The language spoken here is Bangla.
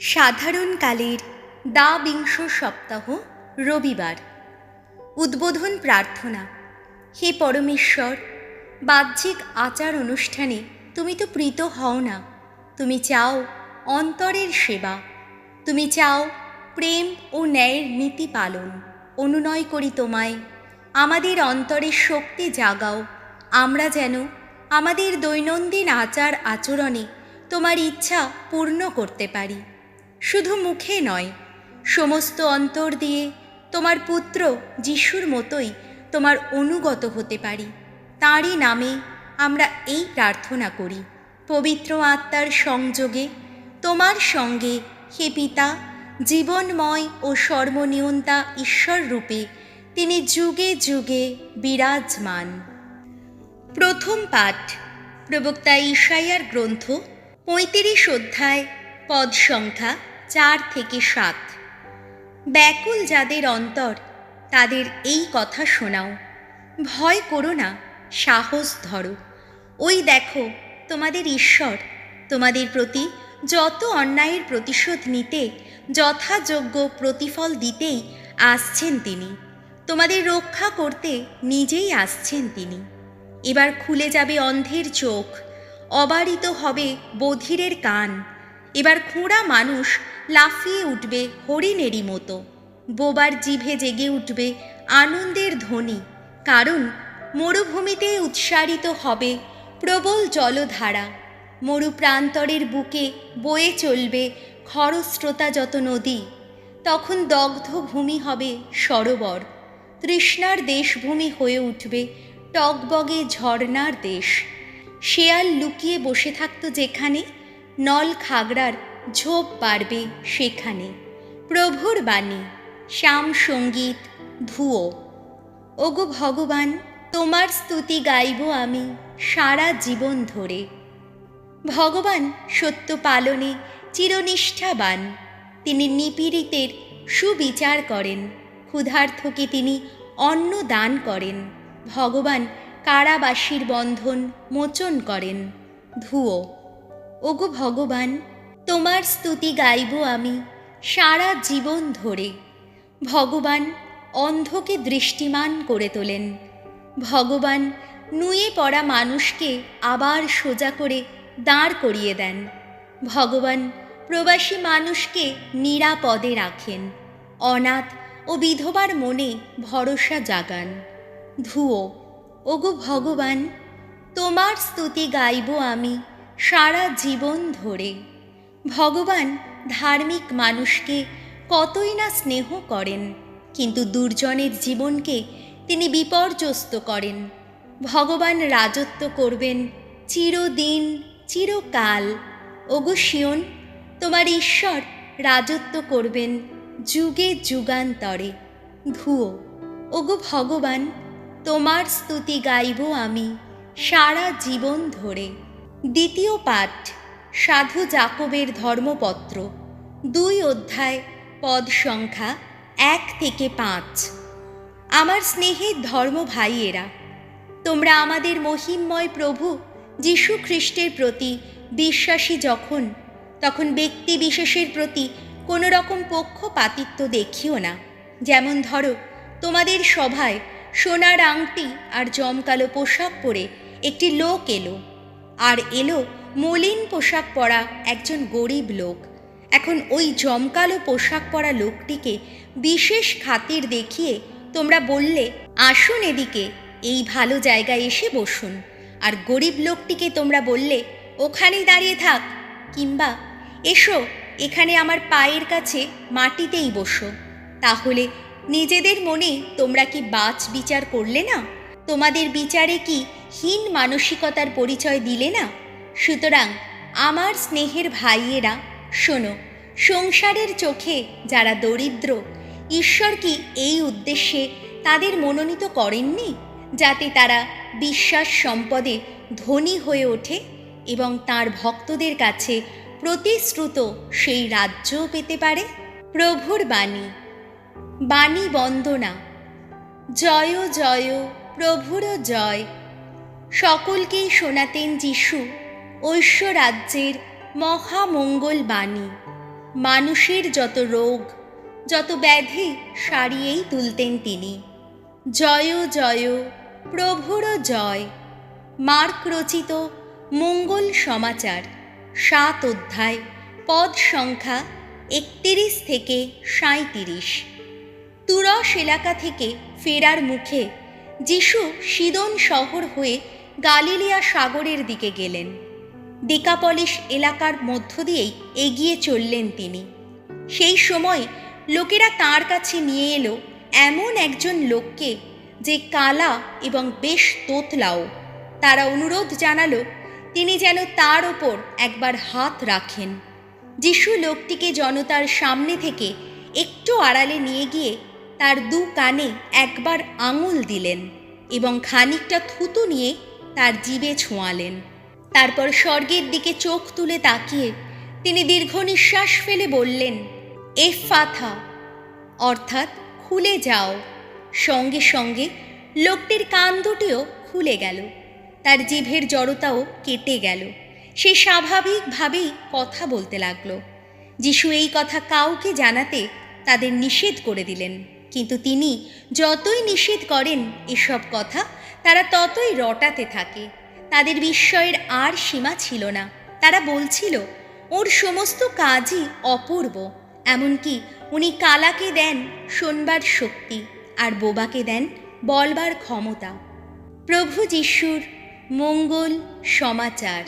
সাধারণকালের দা বিংশ সপ্তাহ, রবিবার। উদ্বোধন প্রার্থনা, হে পরমেশ্বর, বাহ্যিক আচার অনুষ্ঠানে তুমি তো প্রীত হও না। তুমি চাও অন্তরের সেবা। তুমি চাও প্রেম ও ন্যায়ের নীতি পালন। অনুনয় করি তোমায়। আমাদের অন্তরের শক্তি জাগাও। আমরা যেন আমাদের দৈনন্দিন আচার আচরণে তোমার ইচ্ছা পূর্ণ করতে পারি। শুধু মুখে নয়, সমস্ত অন্তর দিয়ে তোমার পুত্র যিশুর মতোই তোমার অনুগত হতে পারি। তাঁরই নামে আমরা এই প্রার্থনা করি, পবিত্র আত্মার সংযোগে, তোমার সঙ্গে হে পিতা, জীবনময় ও সর্বনিয়ন্তা ঈশ্বর রূপে তিনি যুগে যুগে বিরাজমান। প্রথম পাঠ, প্রবক্তা ঈশাইয়ার গ্রন্থ পঁয়ত্রিশ অধ্যায় পদ সংখ্যা চার থেকে সাত। ব্যাকুল যাদের অন্তর, তাদের এই কথা শোনাও। ভয় করো না, সাহস ধরো। ওই দেখো, তোমাদের ঈশ্বর, তোমাদের প্রতি যত অন্যায়ের প্রতিশোধ নিতে, যথাযোগ্য প্রতিফল দিতেই আসছেন তিনি। তোমাদের রক্ষা করতে নিজেই আসছেন তিনি। এবার খুলে যাবে অন্ধের চোখ, অবারিত হবে বধিরের কান। এবার খোঁড়া মানুষ লাফিয়ে উঠবে হরিণেরই মতো। বোবার জিভে জেগে উঠবে আনন্দের ধ্বনি, কারণ মরুভূমিতে উৎসারিত হবে প্রবল জলধারা। মরু প্রান্তরের বুকে বয়ে চলবে খরস্রোতা যত নদী, তখন দগ্ধ ভূমি হবে সরোবর। তৃষ্ণার দেশভূমি হয়ে উঠবে টকবগে ঝর্ণার দেশ। শেয়াল লুকিয়ে বসে থাকতো যেখানে নল খাগড়ার ঝোপ বাড়বে সেখানে। প্রভুর বাণী, শ্যাম সংগীত ধুয়ো ওগো ভগবান, তোমার স্তুতি গাইব আমি সারা জীবন ধরে। ভগবান সত্য পালনে চিরনিষ্ঠাবান। তিনি নিপীড়িতের সুবিচার করেন। ক্ষুধার্থকে তিনি অন্ন দান করেন। ভগবান কারাবাসীর বন্ধন মোচন করেন। ধুয়ো ওগো ভগবান, তোমার স্তুতি গাইব আমি সারা জীবন ধরে। ভগবান, অন্ধকে দৃষ্টিমান করে তোলেন। ভগবান, নুয়ে পড়া মানুষকে আবার সোজা করে দাঁড় করিয়ে দেন। ভগবান, প্রবাসী মানুষকে নিরাপদে রাখেন। অনাথ ও বিধবার মনে ভরসা জাগান। ধুয়ো ওগো ভগবান, তোমার স্তুতি গাইব আমি সারা জীবন ধরে। ভগবান ধার্মিক মানুষকে কতই না স্নেহ করেন, কিন্তু দুর্জনের জীবনকে তিনি বিপর্যস্ত করেন। ভগবান রাজত্ব করবেন চিরদিন, চিরকাল। ওগো শিওন, তোমার ঈশ্বর রাজত্ব করবেন যুগে যুগান্তরে। ধুয়ো ওগো ভগবান, তোমার স্তুতি গাইব আমি সারা জীবন ধরে। দ্বিতীয় পাঠ, সাধু জাকবের ধর্মপত্র, দুই অধ্যায়, পদ সংখ্যা এক থেকে পাঁচ। আমার স্নেহের ধর্ম ভাইয়েরা, তোমরা আমাদের মহিমময় প্রভু যীশু খ্রিস্টের প্রতি বিশ্বাসী যখন, তখন ব্যক্তি বিশেষের প্রতি কোনো রকম পক্ষপাতিত্ব দেখিও না। যেমন ধরো, তোমাদের সভায় সোনার আংটি আর জমকালো পোশাক পরে একটি লোক এলো। আর এলো মলিন পোশাক পরা একজন গরিব লোক। এখন ওই জমকালো পোশাক পরা লোকটিকে বিশেষ খাতির দেখিয়ে তোমরা বললে, আসুন এদিকে, এই ভালো জায়গায় এসে বসুন। আর গরিব লোকটিকে তোমরা বললে, ওখানেই দাঁড়িয়ে থাক। কিংবা, এসো, এখানে আমার পায়ের কাছে মাটিতেই বসো। তাহলে নিজেদের মনে তোমরা কি বাচ বিচার করলে না? তোমাদের বিচারে কি হীন মানসিকতার পরিচয় দিলে না? সুতরাং আমার স্নেহের ভাইয়েরা, শোনো, সংসারের চোখে যারা দরিদ্র, ঈশ্বর কি এই উদ্দেশ্যে তাদের মনোনীত করেননি? যাতে তারা বিশ্বাস সম্পদে ধনী হয়ে ওঠে এবং তার ভক্তদের কাছে প্রতিশ্রুত সেই রাজ্যও পেতে পারে? প্রভুর বাণী। বাণী বন্দনা। জয় জয় প্রভুর জয়। সকলকেই শোনাতেন যিশু, ঐশ্বরাজ্যের মহামঙ্গল বাণী। মানুষের যত রোগ, যত ব্যাধি, সারিয়েই তুলতেন তিনি। জয় জয়, প্রভুর জয়। মার্ক রচিত মঙ্গল সমাচার, সাত অধ্যায়, পদ সংখ্যা একতিরিশ থেকে সাঁইতিরিশ। তুরস এলাকা থেকে ফেরার মুখে যিশু সিদন শহর হয়ে গালিলিয়া সাগরের দিকে গেলেন। ডিকাপলিস এলাকার মধ্য দিয়েই এগিয়ে চললেন তিনি। সেই সময় লোকেরা তার কাছে নিয়ে এলো এমন একজন লোককে যে কালা এবং বেশ তোতলাও। তারা অনুরোধ জানালো, তিনি যেন তার ওপর একবার হাত রাখেন। যিশু লোকটিকে জনতার সামনে থেকে একটু আড়ালে নিয়ে গিয়ে তার দু কানে একবার আঙুল দিলেন এবং খানিকটা থুতু নিয়ে তার জিবে ছোঁয়ালেন। তারপর স্বর্গের দিকে চোখ তুলে তাকিয়ে তিনি দীর্ঘ নিঃশ্বাস ফেলে বললেন, এ ফাথা, অর্থাৎ খুলে যাও। সঙ্গে সঙ্গে লোকটির কান দুটিও খুলে গেল। তার জিভের জড়তাও কেটে গেল। সে স্বাভাবিকভাবেই কথা বলতে লাগল। যিশু এই কথা কাউকে জানাতে তাদের নিষেধ করে দিলেন। কিন্তু তিনি যতই নিষেধ করেন এসব কথা, তারা ততই রটাতে থাকে। তাদের বিস্ময়ের আর সীমা ছিল না। তারা বলছিল, ওর সমস্ত কাজই অপূর্ব। এমনকি উনি কালাকে দেন শোনবার শক্তি আর বোবাকে দেন বলবার ক্ষমতা। প্রভু যিশুর মঙ্গল সমাচার।